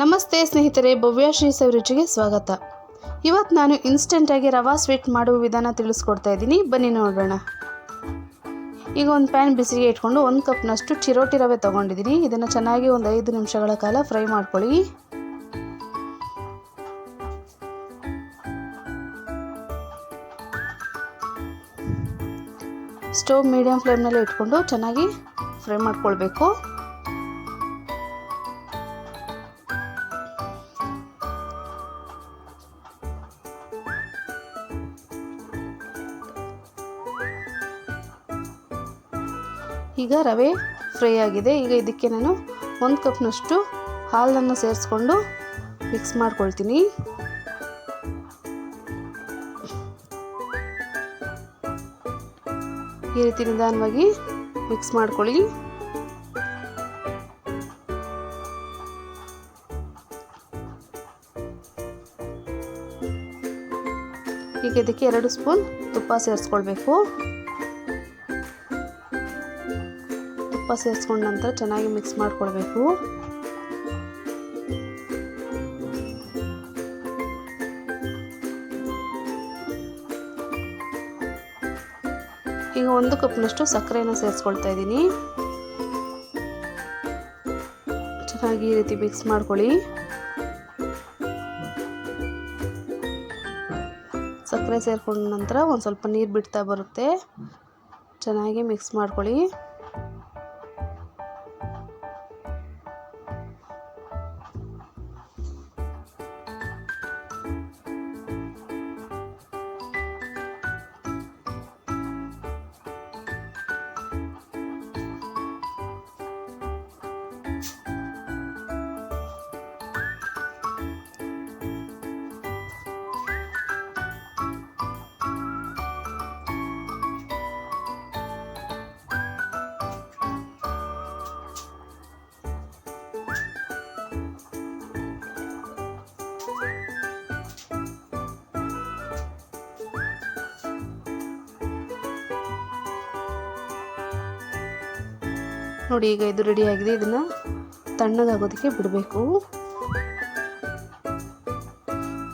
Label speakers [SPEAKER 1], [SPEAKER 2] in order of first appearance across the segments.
[SPEAKER 1] ನಮಸ್ತೆ ಸ್ನೇಹಿತರೆ ಭವ್ಯಶ್ರೀ ಸವಿರುಚಿಗೆ ಸ್ವಾಗತ. ಇವತ್ತು ನಾನು ಇನ್ಸ್ಟೆಂಟಾಗಿ ರವಾ ಸ್ವೀಟ್ ಮಾಡುವ ವಿಧಾನ ತಿಳಿಸ್ಕೊಡ್ತಾ ಇದ್ದೀನಿ. ಬನ್ನಿ ನೋಡೋಣ. ಈಗ ಒಂದು ಪ್ಯಾನ್ ಬಿಸಿಗೆ ಇಟ್ಕೊಂಡು ಒಂದು ಕಪ್ನಷ್ಟು ಚಿರೋಟಿ ರವೆ ತೊಗೊಂಡಿದ್ದೀನಿ. ಇದನ್ನು ಚೆನ್ನಾಗಿ ಒಂದು ಐದು ನಿಮಿಷಗಳ ಕಾಲ ಫ್ರೈ ಮಾಡ್ಕೊಳ್ಳಿ. ಸ್ಟವ್ ಮೀಡಿಯಮ್ ಫ್ಲೇಮ್ನಲ್ಲಿ ಇಟ್ಕೊಂಡು ಚೆನ್ನಾಗಿ ಫ್ರೈ ಮಾಡ್ಕೊಳ್ಬೇಕು. ಈಗ ರವೆ ಫ್ರೈ ಆಗಿದೆ. ಈಗ ಇದಕ್ಕೆ ನಾನು ಒಂದು ಕಪ್ನಷ್ಟು ಹಾಲನ್ನು ಸೇರಿಸ್ಕೊಂಡು ಮಿಕ್ಸ್ ಮಾಡ್ಕೊಳ್ತೀನಿ. ಈ ರೀತಿ ನಿಧಾನವಾಗಿ ಮಿಕ್ಸ್ ಮಾಡ್ಕೊಳ್ಳಿ. ಈಗ ಇದಕ್ಕೆ ಎರಡು ಸ್ಪೂನ್ ತುಪ್ಪ ಸೇರಿಸ್ಕೊಳ್ಬೇಕು. ತುಪ್ಪ ಸೇರಿಸ್ಕೊಂಡ ನಂತರ ಚೆನ್ನಾಗಿ ಮಿಕ್ಸ್ ಮಾಡ್ಕೊಳ್ಬೇಕು ಈಗ ಒಂದು ಕಪ್ನಷ್ಟು ಸಕ್ಕರೆಯನ್ನು ಸೇರಿಸ್ಕೊಳ್ತಾ ಇದ್ದೀನಿ. ಚೆನ್ನಾಗಿ ಈ ರೀತಿ ಮಿಕ್ಸ್ ಮಾಡ್ಕೊಳ್ಳಿ. ಸಕ್ಕರೆ ಸೇರಿಕೊಂಡ ನಂತರ ಒಂದು ಸ್ವಲ್ಪ ನೀರು ಬಿಡ್ತಾ ಬರುತ್ತೆ. ಚೆನ್ನಾಗಿ ಮಿಕ್ಸ್ ಮಾಡ್ಕೊಳ್ಳಿ. ನೋಡಿ, ಈಗ ಇದು ರೆಡಿ ಆಗಿದೆ. ಇದನ್ನು ತಣ್ಣಗಾಗೋದಕ್ಕೆ ಬಿಡಬೇಕು.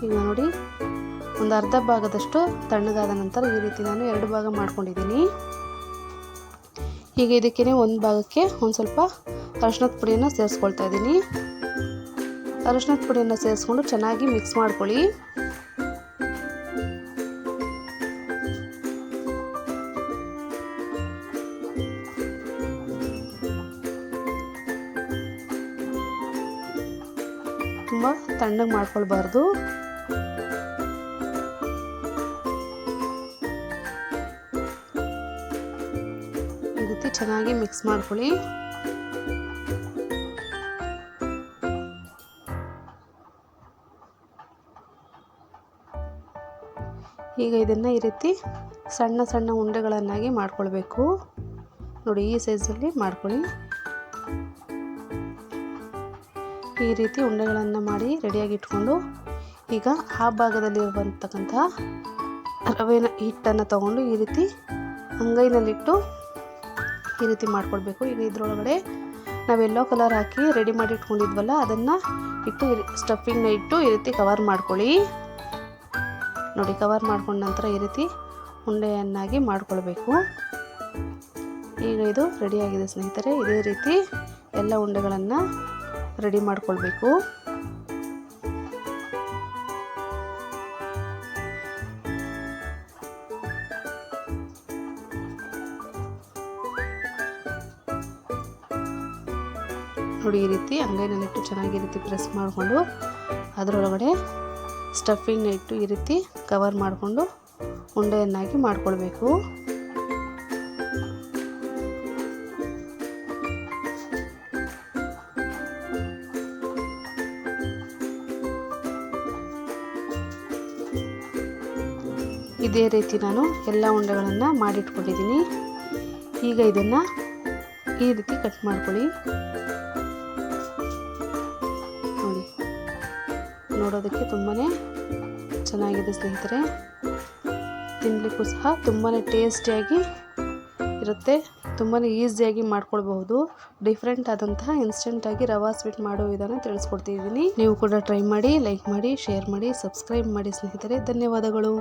[SPEAKER 1] ಈಗ ನೋಡಿ, ಒಂದು ಅರ್ಧ ಭಾಗದಷ್ಟು ತಣ್ಣಗಾದ ನಂತರ ಈ ರೀತಿ ನಾನು ಎರಡು ಭಾಗ ಮಾಡ್ಕೊಂಡಿದ್ದೀನಿ. ಈಗ ಇದಕ್ಕೇ ಒಂದು ಭಾಗಕ್ಕೆ ಒಂದು ಸ್ವಲ್ಪ ಅರಶಿನದ ಪುಡಿಯನ್ನು ಸೇರಿಸ್ಕೊಳ್ತಾ ಇದ್ದೀನಿ. ಅರಶಿನದ ಪುಡಿಯನ್ನು ಸೇರಿಸ್ಕೊಂಡು ಚೆನ್ನಾಗಿ ಮಿಕ್ಸ್ ಮಾಡ್ಕೊಳ್ಳಿ. ತುಂಬ ತಣ್ಣಗೆ ಮಾಡ್ಕೊಳ್ಬಾರ್ದು. ಈ ರೀತಿ ಚೆನ್ನಾಗಿ ಮಿಕ್ಸ್ ಮಾಡ್ಕೊಳ್ಳಿ. ಈಗ ಇದನ್ನು ಈ ರೀತಿ ಸಣ್ಣ ಸಣ್ಣ ಉಂಡೆಗಳನ್ನಾಗಿ ಮಾಡ್ಕೊಳ್ಬೇಕು. ನೋಡಿ, ಈ ಸೈಜಲ್ಲಿ ಮಾಡ್ಕೊಳ್ಳಿ. ಈ ರೀತಿ ಉಂಡೆಗಳನ್ನು ಮಾಡಿ ರೆಡಿಯಾಗಿ ಇಟ್ಕೊಂಡು ಈಗ ಆ ಭಾಗದಲ್ಲಿ ಇರುವಂತಕ್ಕಂತಹ ರವೆನ ಹಿಟ್ಟನ್ನು ತಗೊಂಡು ಈ ರೀತಿ ಅಂಗೈನಲ್ಲಿಟ್ಟು ಈ ರೀತಿ ಮಾಡ್ಕೊಳ್ಬೇಕು ಈಗ ಇದರೊಳಗಡೆ ನಾವು ಎಲ್ಲೋ ಕಲರ್ ಹಾಕಿ ರೆಡಿ ಮಾಡಿ ಇಟ್ಕೊಂಡಿದ್ವಲ್ಲ, ಅದನ್ನು ಇಟ್ಟು ಸ್ಟಫಿಂಗ್ನ ಇಟ್ಟು ಈ ರೀತಿ ಕವರ್ ಮಾಡ್ಕೊಳ್ಳಿ. ನೋಡಿ ಕವರ್ ಮಾಡ್ಕೊಂಡ ನಂತರ ಈ ರೀತಿ ಉಂಡೆಯನ್ನಾಗಿ ಮಾಡಿಕೊಳ್ಬೇಕು. ಈಗ ಇದು ರೆಡಿಯಾಗಿದೆ ಸ್ನೇಹಿತರೆ. ಇದೇ ರೀತಿ ಎಲ್ಲ ಉಂಡೆಗಳನ್ನು ರೆಡಿ ಮಾಡ್ಕೊಳ್ಬೇಕು. ನೋಡಿ ಈ ರೀತಿ ಅಂಗೈನಲ್ಲಿಟ್ಟು ಚೆನ್ನಾಗಿ ರೀತಿ ಪ್ರೆಸ್ ಮಾಡಿಕೊಂಡು ಅದರೊಳಗಡೆ ಸ್ಟಫಿಂಗ್ನ ಇಟ್ಟು ಈ ರೀತಿ ಕವರ್ ಮಾಡಿಕೊಂಡು ಉಂಡೆಯನ್ನಾಗಿ ಮಾಡ್ಕೊಳ್ಬೇಕು. ಇದೇ ರೀತಿ ನಾನು ಎಲ್ಲ ಉಂಡೆಗಳನ್ನು ಮಾಡಿಟ್ಕೊಂಡಿದ್ದೀನಿ. ಈಗ ಇದನ್ನು ಈ ರೀತಿ ಕಟ್ ಮಾಡ್ಕೊಳ್ಳಿ. ನೋಡಿ, ನೋಡೋದಕ್ಕೆ ತುಂಬಾ ಚೆನ್ನಾಗಿದೆ ಸ್ನೇಹಿತರೆ. ತಿನ್ನಲಿಕ್ಕೂ ಸಹ ತುಂಬಾ ಟೇಸ್ಟಿಯಾಗಿ ಇರುತ್ತೆ. ತುಂಬಾ ಈಸಿಯಾಗಿ ಮಾಡ್ಕೊಳ್ಬಹುದು. ಡಿಫ್ರೆಂಟ್ ಆದಂತಹ ಇನ್ಸ್ಟೆಂಟಾಗಿ ರವಾ ಸ್ವೀಟ್ ಮಾಡೋ ವಿಧಾನ ತಿಳಿಸ್ಕೊಡ್ತಿದ್ದೀನಿ. ನೀವು ಕೂಡ ಟ್ರೈ ಮಾಡಿ, ಲೈಕ್ ಮಾಡಿ, ಶೇರ್ ಮಾಡಿ, ಸಬ್ಸ್ಕ್ರೈಬ್ ಮಾಡಿ ಸ್ನೇಹಿತರೆ. ಧನ್ಯವಾದಗಳು.